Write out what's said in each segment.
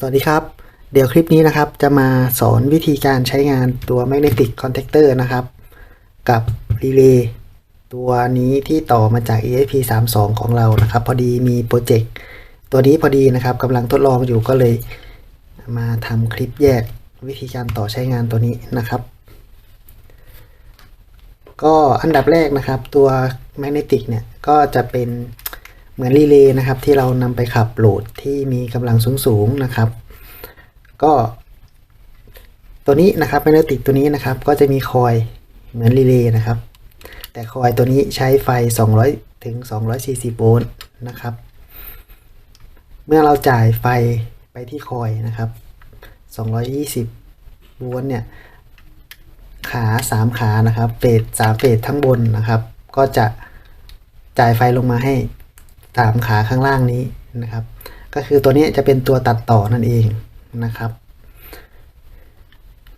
สวัสดีครับ เดี๋ยวคลิปนี้นะครับจะมาสอนวิธีการใช้งานตัว Magnetic Contactor นะครับ กับ Relay ตัวนี้ที่ต่อมาจาก ESP32 ของเรานะครับ พอดีมีโปรเจกต์ตัวนี้พอดีนะครับกำลังทดลองอยู่ก็เลยมาทำคลิปแยกวิธีการต่อใช้งานตัวนี้นะครับ ก็อันดับแรกนะครับตัว Magnetic เนี่ยก็จะเป็น เหมือนรีเลย์นะครับที่เรานำไปขับโหลดที่มีกำลังสูงๆนะครับ ก็ตัวนี้นะครับ Magnetic ตัวนี้นะครับ ก็จะมีคอยเหมือนรีเลย์นะครับ แต่คอยตัวนี้ใช้ไฟ 200 ถึง 240 โวลต์นะครับ เมื่อเราจ่ายไฟไปที่คอยนะครับ 220 โวลต์เนี่ย ขาสามขานะครับเฟสสามเฟสทั้งบนนะครับ ก็จะจ่ายไฟลงมาให้ สามขาข้างล่างนี้นะครับ ก็คือตัวนี้จะเป็นตัวตัดต่อนั่นเองนะครับ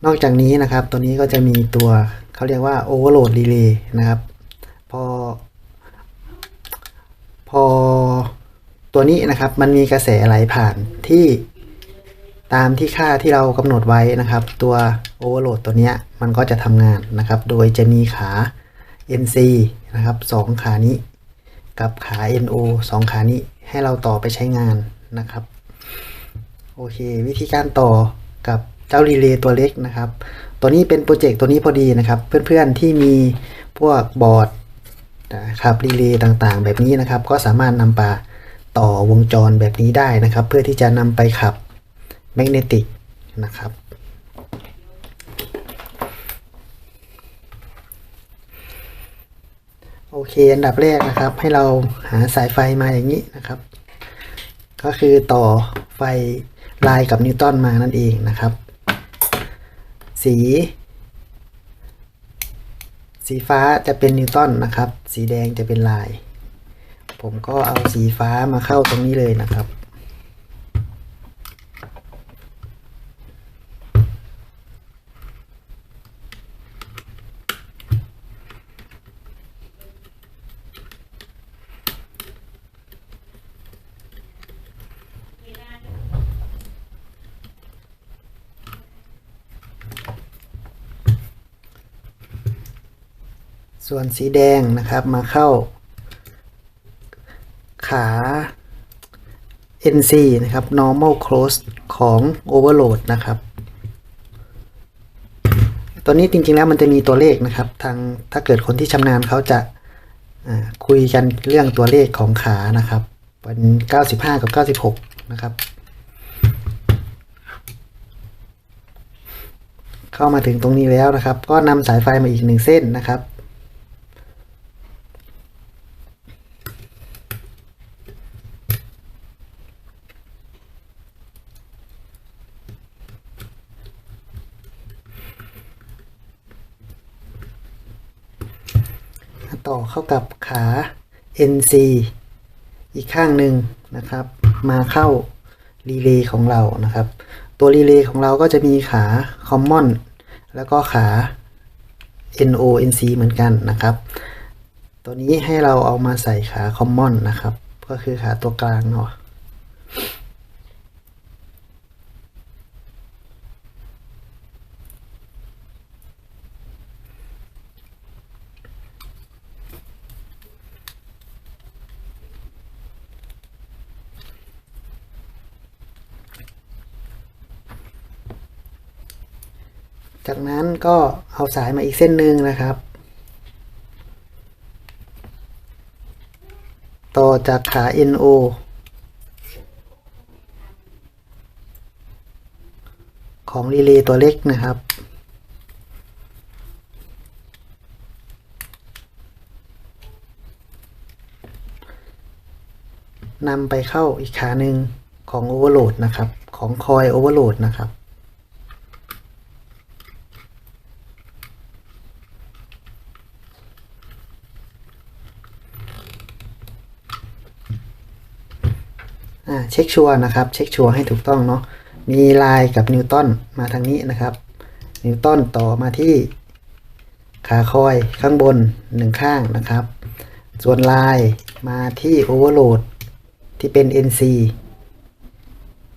นอกจากนี้นะครับ ตัวนี้ก็จะมีตัวเขาเรียกว่า overload relay นะครับ พอ พอตัวนี้นะครับมันมีกระแสไหลผ่านที่ตามที่ค่าที่เรากำหนดไว้นะครับ ตัว overload ตัวนี้มันก็จะทำงานนะครับ โดยจะมีขา NC นะครับสองขานี้ กับขา NO สองขานี้ให้เราต่อไปใช้งานนะครับ โอเค วิธีการต่อกับเจ้ารีเลย์ตัวเล็กนะครับ ตัวนี้เป็นโปรเจกต์ตัวนี้พอดีนะครับ เพื่อนๆที่มีพวกบอร์ดนะครับรีเลย์ต่างๆ แบบนี้นะครับ ก็สามารถนำไปต่อวงจรแบบนี้ได้นะครับ เพื่อที่จะนำไปขับแมกเนติกนะครับ โอเค อันดับแรกนะครับ ให้เราหาสายไฟมาอย่างนี้นะครับ ก็คือต่อไฟลายกับนิวตันมานั่นเองนะครับ สี สีฟ้าจะเป็นนิวตันนะครับ สีแดงจะเป็นลาย ผมก็เอาสีฟ้ามาเข้าตรงนี้เลยนะครับ ส่วนสีแดงนะครับมาเข้า ขา NC นะครับ normal close ของ overload นะครับ ตัวนี้จริงๆแล้วมันจะมีตัวเลขนะครับ ทางถ้าเกิดคนที่ชำนาญเขาจะคุยกันเรื่องตัวเลขของขานะครับเป็น95 กับ 96 นะครับ เข้ามาถึงตรงนี้แล้วนะครับ ก็นำสายไฟมาอีกหนึ่งเส้นนะครับ ต่อเข้ากับขา NC อีกข้างหนึ่งนะครับ มาเข้ารีเลย์ของเรานะครับ ตัวรีเลย์ของเราก็จะมีขา Common แล้วก็ขา NO NC เหมือนกันนะครับ ตัวนี้ให้เราเอามาใส่ขา Common นะครับ ก็คือขาตัวกลางเนาะ จากนั้นก็เอาสายมาอีกเส้นหนึ่งนะครับ ต่อจากขา NO ของรีเลย์ตัวเล็กนะครับ นำไปเข้าอีกขาหนึ่งของ Overload นะครับ ของคอย Overload นะครับ เช็คชัวร์นะครับ เช็คชัวร์ให้ถูกต้องเนาะ มีลายกับนิวตันมาทางนี้นะครับ นิวตันต่อมาที่ขาคอยข้างบนหนึ่งข้างนะครับ ส่วนลายมาที่โอเวอร์โหลดที่เป็น NC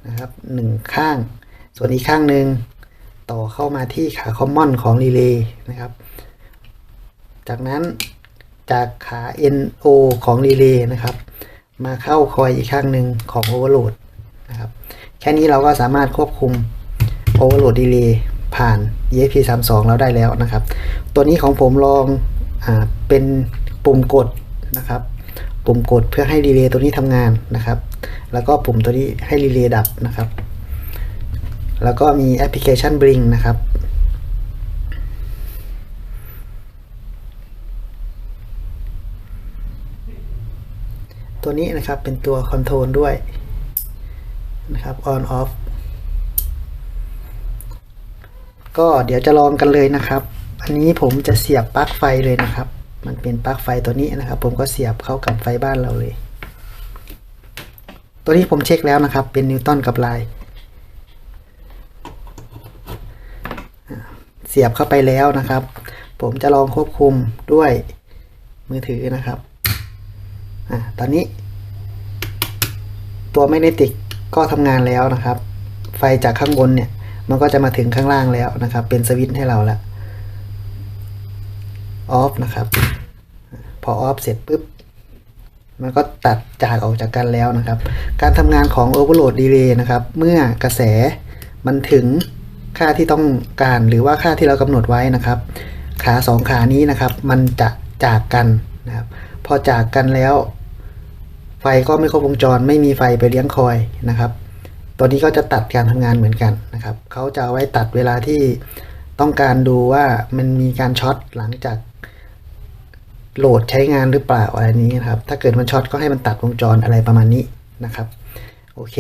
นะครับหนึ่งข้าง ส่วนอีกข้างหนึ่งต่อเข้ามาที่ขาคอมมอนของรีเลย์นะครับ จากนั้นจากขา NO ของรีเลย์นะครับ มาเข้าคอยอีกข้างหนึ่งของ Overload นะครับ แค่นี้เราก็สามารถควบคุม Overload Delay ผ่าน ESP32 เราได้แล้วนะครับ ตัวนี้ของผมลองอ่าเป็นปุ่มกดนะครับ ปุ่มกดเพื่อให้รีเลย์ตัวนี้ทำงานนะครับ แล้วก็ปุ่มตัวนี้ให้รีเลย์ดับนะครับ แล้วก็มีแอปพลิเคชัน Bring นะครับ ตัวนี้นะครับเป็นตัวคอนโทรลด้วยนะครับ on off ก็เดี๋ยวจะลองกันเลยนะครับ อันนี้ผมจะเสียบปลั๊กไฟเลยนะครับ มันเป็นปลั๊กไฟตัวนี้นะครับ ผมก็เสียบเข้ากับไฟบ้านเราเลย ตัวนี้ผมเช็คแล้วนะครับ เป็นนิวตันกับไลน์เสียบเข้าไปแล้วนะครับ ผมจะลองควบคุมด้วยมือถือนะครับ อ่าตอนนี้ ตัวแมกเนติกก็ทำงานแล้วนะครับ ไฟจากข้างบนเนี่ย มันก็จะมาถึงข้างล่างแล้วนะครับ เป็นสวิตช์ให้เราแล้วออฟนะครับ พอออฟเสร็จปุ๊บ มันก็ตัดจากออกจากกันแล้วนะครับ การทำงานของ Overload Delay นะครับ เมื่อกระแสมันถึงค่าที่ต้องการหรือว่าค่าที่เรากำหนดไว้นะครับ ขาสองขานี้นะครับ มันจะจากกันนะครับ พอจากกันแล้ว ไฟก็ไม่ครบวงจร ไม่มีไฟไปเลี้ยงคอยนะครับ ตัวนี้ก็จะตัดการทำงานเหมือนกันนะครับเขาจะเอาไว้ตัดเวลาที่ต้องการดูว่ามันมีการช็อตหลังจากโหลดใช้งานหรือเปล่าอะไรนี้นะครับ ถ้าเกิดมันช็อตก็ให้มันตัดวงจรอะไรประมาณนี้นะครับ โอเค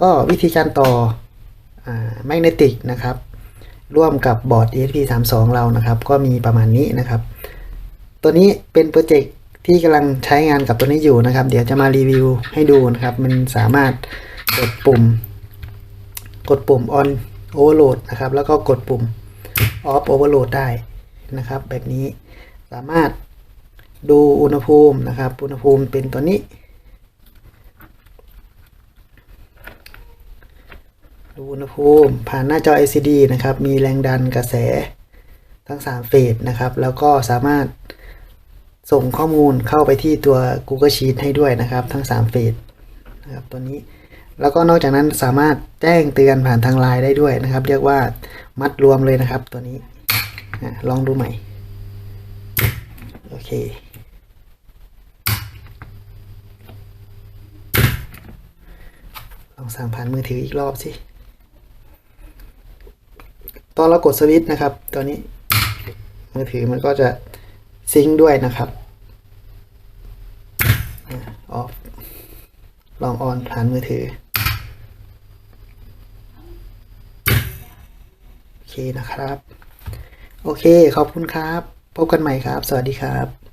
ก็วิธีการต่อแมกเนติกนะครับ ร่วมกับบอร์ด ESP32 เรานะครับ ก็มีประมาณนี้นะครับ ตัวนี้เป็นโปรเจกต์ ที่กำลังใช้งานกับตัวนี้อยู่นะครับ เดี๋ยวจะมารีวิวให้ดูนะครับ มันสามารถกดปุ่ม กดปุ่ม on overload นะครับ แล้วก็กดปุ่ม off overload ได้นะครับ แบบนี้สามารถดูอุณหภูมินะครับ อุณหภูมิเป็นตัวนี้ ดูอุณหภูมิผ่านหน้าจอ LCD นะครับ มีแรงดันกระแสทั้ง 3 เฟสนะครับ แล้วก็สามารถ ส่งข้อมูลเข้าไปที่ตัว Google Sheet ให้ด้วยนะครับ ทั้ง 3 เฟสนะครับตัวนี้แล้วก็นอกจากนั้นสามารถแจ้งเตือนผ่านทางไลน์ได้ด้วยนะครับ เรียกว่ามัดรวมเลยนะครับ ตัวนี้ลองดูใหม่โอเคลองสั่งผ่านมือถืออีกรอบสิตอนเรากดสวิตช์นะครับ ตัวนี้มือถือมันก็จะ ซิงด้วยนะครับออฟลองออนผ่านมือถือ โอเคนะครับ โอเค ขอบคุณครับ พบกันใหม่ครับ สวัสดีครับ